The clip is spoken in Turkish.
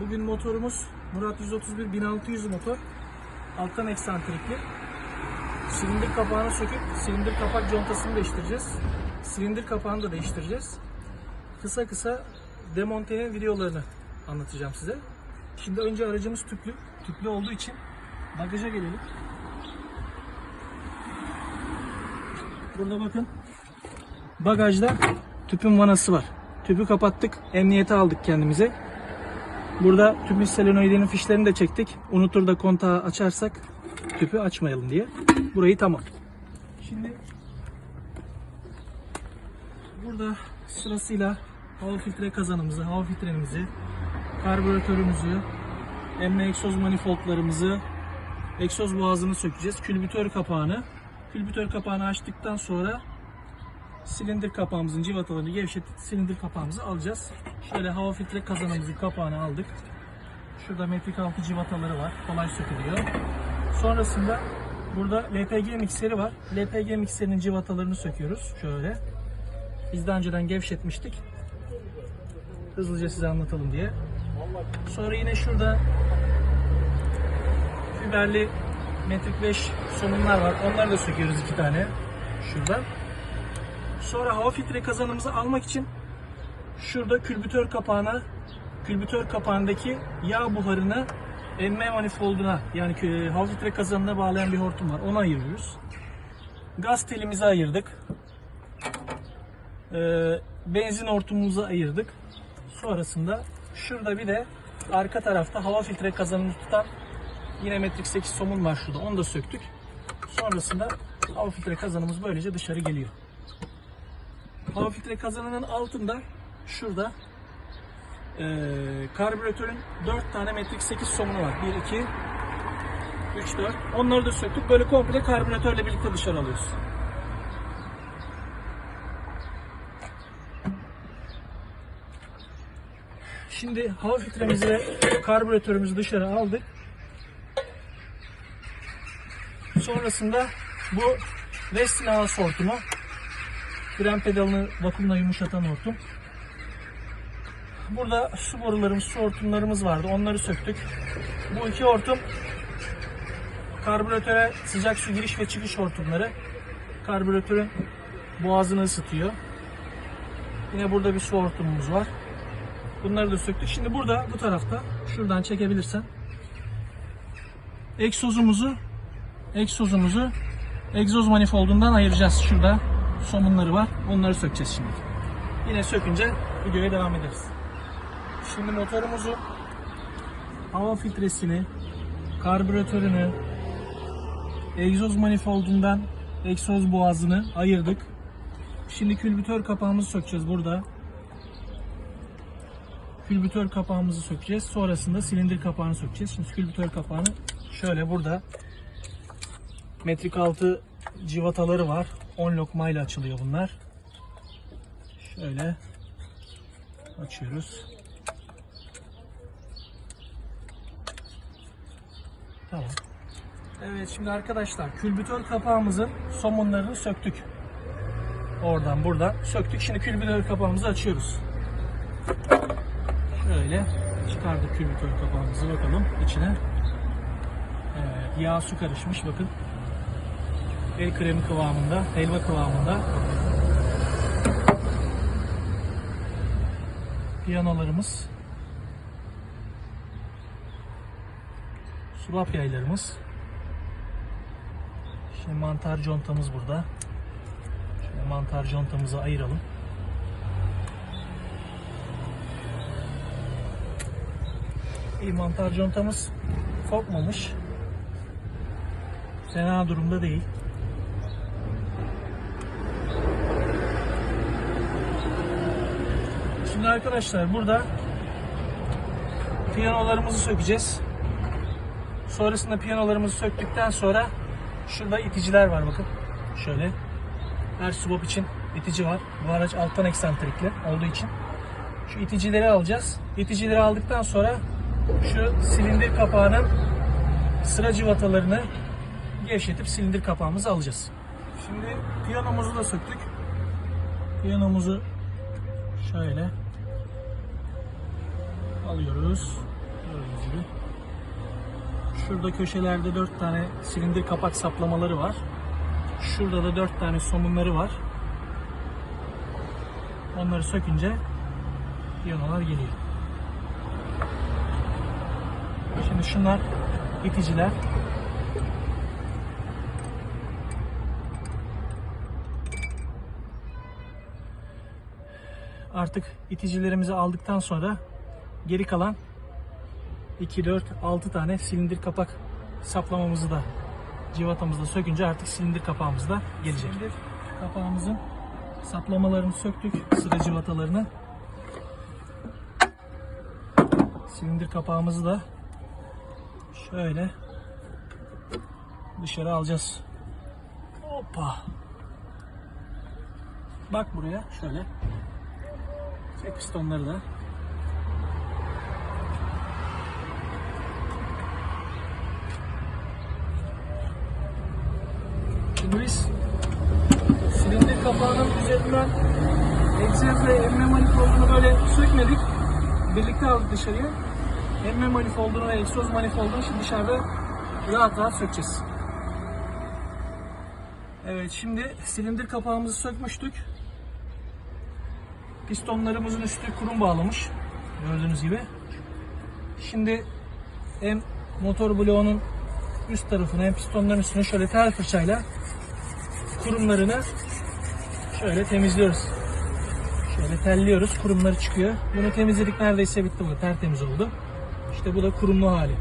Bugün motorumuz Murat 131 1600 motor. Alttan eksantrikli. Silindir kapağını söküp silindir kapak contasını değiştireceğiz. Silindir kapağını da değiştireceğiz. Kısa kısa demontenin videolarını anlatacağım size. Şimdi önce aracımız tüplü. Tüplü olduğu için bagaja gelelim. Burada bakın bagajda tüpün vanası var. Tüpü kapattık. Emniyete aldık kendimize. Burada tüpün selenoidinin fişlerini de çektik. Unutur da kontağı açarsak tüpü açmayalım diye. Burayı tamam. Şimdi burada sırasıyla hava filtre kazanımızı, hava filtremizi, karbüratörümüzü, emme egzoz manifoldlarımızı, egzoz boğazını sökeceğiz. Külbütör kapağını. Külbütör kapağını açtıktan sonra silindir kapağımızın civatalarını gevşetip silindir kapağımızı alacağız. Şöyle hava filtre kazanımızın kapağını aldık. Şurada metrik altı civataları var. Kolay sökülüyor. Sonrasında burada LPG mikseri var. LPG mikserinin civatalarını söküyoruz. Şöyle. Biz daha önceden gevşetmiştik. Hızlıca size anlatalım diye. Sonra yine şurada fiberli metrik 5 somunlar var. Onları da söküyoruz iki tane. Şuradan. Sonra hava filtre kazanımızı almak için şurada külbütör kapağına külbütör kapağındaki yağ buharını emme manifolduna yani hava filtre kazanına bağlayan bir hortum var. Onu ayırıyoruz. Gaz telimizi ayırdık. Ee, benzin hortumumuzu ayırdık. Sonrasında şurada bir de arka tarafta hava filtre kazanını tutan yine metrik 8 somun var şurada. Onu da söktük. Sonrasında hava filtre kazanımız böylece dışarı geliyor. Hava filtre kazanının altında şurada eee karbüratörün 4 tane metrik 8 somunu var. 1, 2, 3, 4. Onları da söktük. Böyle komple karbüratörle birlikte dışarı alıyoruz. Şimdi hava filtremizi ve karbüratörümüzü dışarı aldık. Sonrasında bu Westinghouse hortumu fren pedalını vakumla yumuşatan hortum. Burada su borularımız, su hortumlarımız vardı. Onları söktük. Bu iki hortum karbüratöre sıcak su giriş ve çıkış hortumları. Karbüratörün boğazını ısıtıyor. Yine burada bir su hortumumuz var. Bunları da söktük. Şimdi burada bu tarafta şuradan çekebilirsen egzozumuzu egzozumuzu egzoz manifoldundan ayıracağız. Şurada somunları var. Onları sökeceğiz şimdi. Yine sökünce videoya devam ederiz. Şimdi motorumuzu hava filtresini, karbüratörünü, egzoz manifoldundan egzoz boğazını ayırdık. Şimdi külbütör kapağımızı sökeceğiz burada. Külbütör kapağımızı sökeceğiz. Sonrasında silindir kapağını sökeceğiz. Şimdi külbütör kapağını şöyle burada metrik altı civataları var. 10 lokmayla açılıyor bunlar. Şöyle açıyoruz. Tamam. Evet şimdi arkadaşlar külbütör kapağımızın somunlarını söktük. Oradan buradan söktük. Şimdi külbütör kapağımızı açıyoruz. Şöyle çıkardık külbütör kapağımızı bakalım içine. Evet, yağ su karışmış bakın. El kremi kıvamında, helva kıvamında. Piyanolarımız. Sulap yaylarımız. Şimdi mantar contamız burada. Şöyle mantar contamızı ayıralım. İyi mantar contamız kopmamış. Fena durumda değil. Şimdi arkadaşlar burada piyanolarımızı sökeceğiz. Sonrasında piyanolarımızı söktükten sonra şurada iticiler var bakın. Şöyle. Her subop için itici var. Bu araç alttan eksantrikli olduğu için. Şu iticileri alacağız. İticileri aldıktan sonra şu silindir kapağının sıra civatalarını gevşetip silindir kapağımızı alacağız. Şimdi piyanomuzu da söktük. Piyanomuzu şöyle alıyoruz. gibi. Şurada köşelerde 4 tane silindir kapak saplamaları var. Şurada da 4 tane somunları var. Onları sökünce piyanolar geliyor. Şimdi şunlar iticiler. Artık iticilerimizi aldıktan sonra geri kalan 2, 4, 6 tane silindir kapak saplamamızı da civatamızı da sökünce artık silindir kapağımız da gelecek. Silindir kapağımızın saplamalarını söktük sıra civatalarını. Silindir kapağımızı da şöyle dışarı alacağız. Hoppa. Bak buraya şöyle. Çek pistonları da. Şimdi biz silindir kapağının üzerinden egzoz ve emme manifoldunu böyle sökmedik. Birlikte aldık dışarıya. Emme manifoldunu ve egzoz manifoldunu şimdi dışarıda rahat rahat sökeceğiz. Evet şimdi silindir kapağımızı sökmüştük. Pistonlarımızın üstü kurum bağlamış. Gördüğünüz gibi. Şimdi hem motor bloğunun üst tarafını hem pistonların üstüne şöyle tel fırçayla kurumlarını şöyle temizliyoruz. Şöyle telliyoruz. Kurumları çıkıyor. Bunu temizledik neredeyse bitti bu. Tertemiz oldu. İşte bu da kurumlu hali.